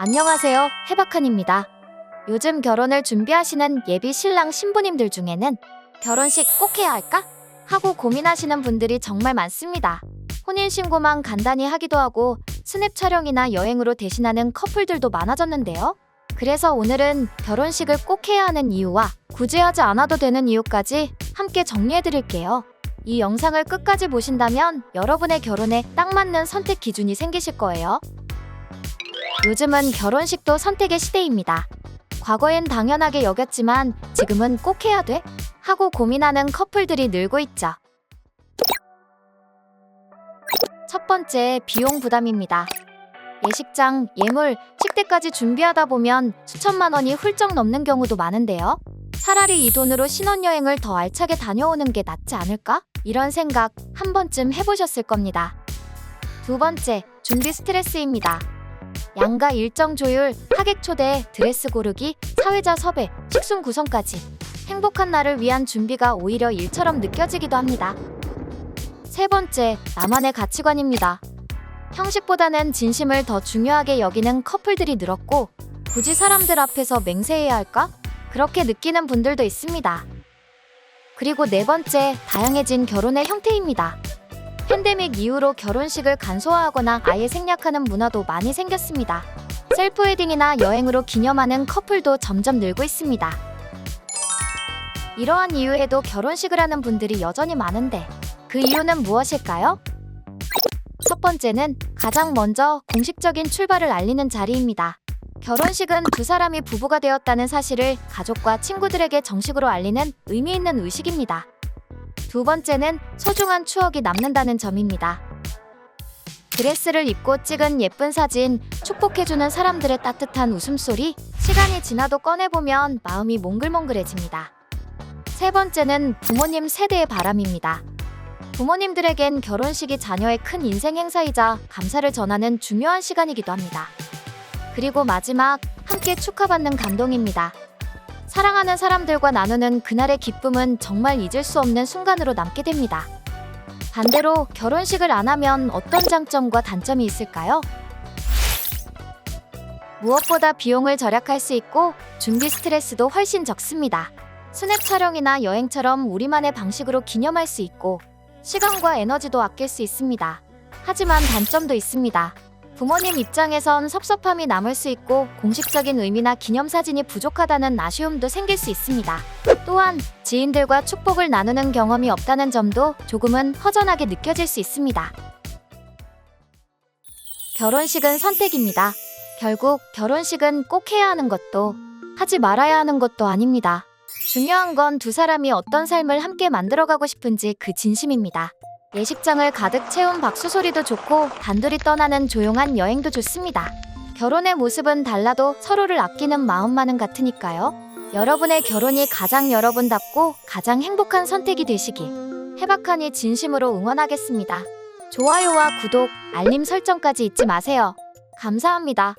안녕하세요. 해박한입니다. 요즘 결혼을 준비하시는 예비 신랑 신부님들 중에는 결혼식 꼭 해야 할까? 하고 고민하시는 분들이 정말 많습니다. 혼인신고만 간단히 하기도 하고 스냅 촬영이나 여행으로 대신하는 커플들도 많아졌는데요. 그래서 오늘은 결혼식을 꼭 해야 하는 이유와 굳이 하지 않아도 되는 이유까지 함께 정리해 드릴게요. 이 영상을 끝까지 보신다면 여러분의 결혼에 딱 맞는 선택 기준이 생기실 거예요. 요즘은 결혼식도 선택의 시대입니다. 과거엔 당연하게 여겼지만 지금은 꼭 해야 돼? 하고 고민하는 커플들이 늘고 있죠. 첫 번째, 비용 부담입니다. 예식장, 예물, 식대까지 준비하다 보면 수천만 원이 훌쩍 넘는 경우도 많은데요. 차라리 이 돈으로 신혼여행을 더 알차게 다녀오는 게 낫지 않을까? 이런 생각 한 번쯤 해보셨을 겁니다. 두 번째, 준비 스트레스입니다. 양가 일정 조율, 하객 초대, 드레스 고르기, 사회자 섭외, 식순 구성까지 행복한 날을 위한 준비가 오히려 일처럼 느껴지기도 합니다. 세 번째, 나만의 가치관입니다. 형식보다는 진심을 더 중요하게 여기는 커플들이 늘었고 굳이 사람들 앞에서 맹세해야 할까? 그렇게 느끼는 분들도 있습니다. 그리고 네 번째, 다양해진 결혼의 형태입니다. 팬데믹 이후로 결혼식을 간소화하거나 아예 생략하는 문화도 많이 생겼습니다. 셀프 웨딩이나 여행으로 기념하는 커플도 점점 늘고 있습니다. 이러한 이유에도 결혼식을 하는 분들이 여전히 많은데 그 이유는 무엇일까요? 첫 번째는 가장 먼저 공식적인 출발을 알리는 자리입니다. 결혼식은 두 사람이 부부가 되었다는 사실을 가족과 친구들에게 정식으로 알리는 의미 있는 의식입니다. 두 번째는 소중한 추억이 남는다는 점입니다. 드레스를 입고 찍은 예쁜 사진, 축복해주는 사람들의 따뜻한 웃음소리, 시간이 지나도 꺼내보면 마음이 몽글몽글해집니다. 세 번째는 부모님 세대의 바람입니다. 부모님들에겐 결혼식이 자녀의 큰 인생 행사이자 감사를 전하는 중요한 시간이기도 합니다. 그리고 마지막, 함께 축하받는 감동입니다. 사랑하는 사람들과 나누는 그날의 기쁨은 정말 잊을 수 없는 순간으로 남게 됩니다. 반대로 결혼식을 안 하면 어떤 장점과 단점이 있을까요? 무엇보다 비용을 절약할 수 있고 준비 스트레스도 훨씬 적습니다. 스냅 촬영이나 여행처럼 우리만의 방식으로 기념할 수 있고 시간과 에너지도 아낄 수 있습니다. 하지만 단점도 있습니다. 부모님 입장에선 섭섭함이 남을 수 있고 공식적인 의미나 기념사진이 부족하다는 아쉬움도 생길 수 있습니다. 또한 지인들과 축복을 나누는 경험이 없다는 점도 조금은 허전하게 느껴질 수 있습니다. 결혼식은 선택입니다. 결국 결혼식은 꼭 해야 하는 것도 하지 말아야 하는 것도 아닙니다. 중요한 건 두 사람이 어떤 삶을 함께 만들어가고 싶은지 그 진심입니다. 예식장을 가득 채운 박수 소리도 좋고 단둘이 떠나는 조용한 여행도 좋습니다. 결혼의 모습은 달라도 서로를 아끼는 마음만은 같으니까요. 여러분의 결혼이 가장 여러분답고 가장 행복한 선택이 되시길 해박하니 진심으로 응원하겠습니다. 좋아요와 구독, 알림 설정까지 잊지 마세요. 감사합니다.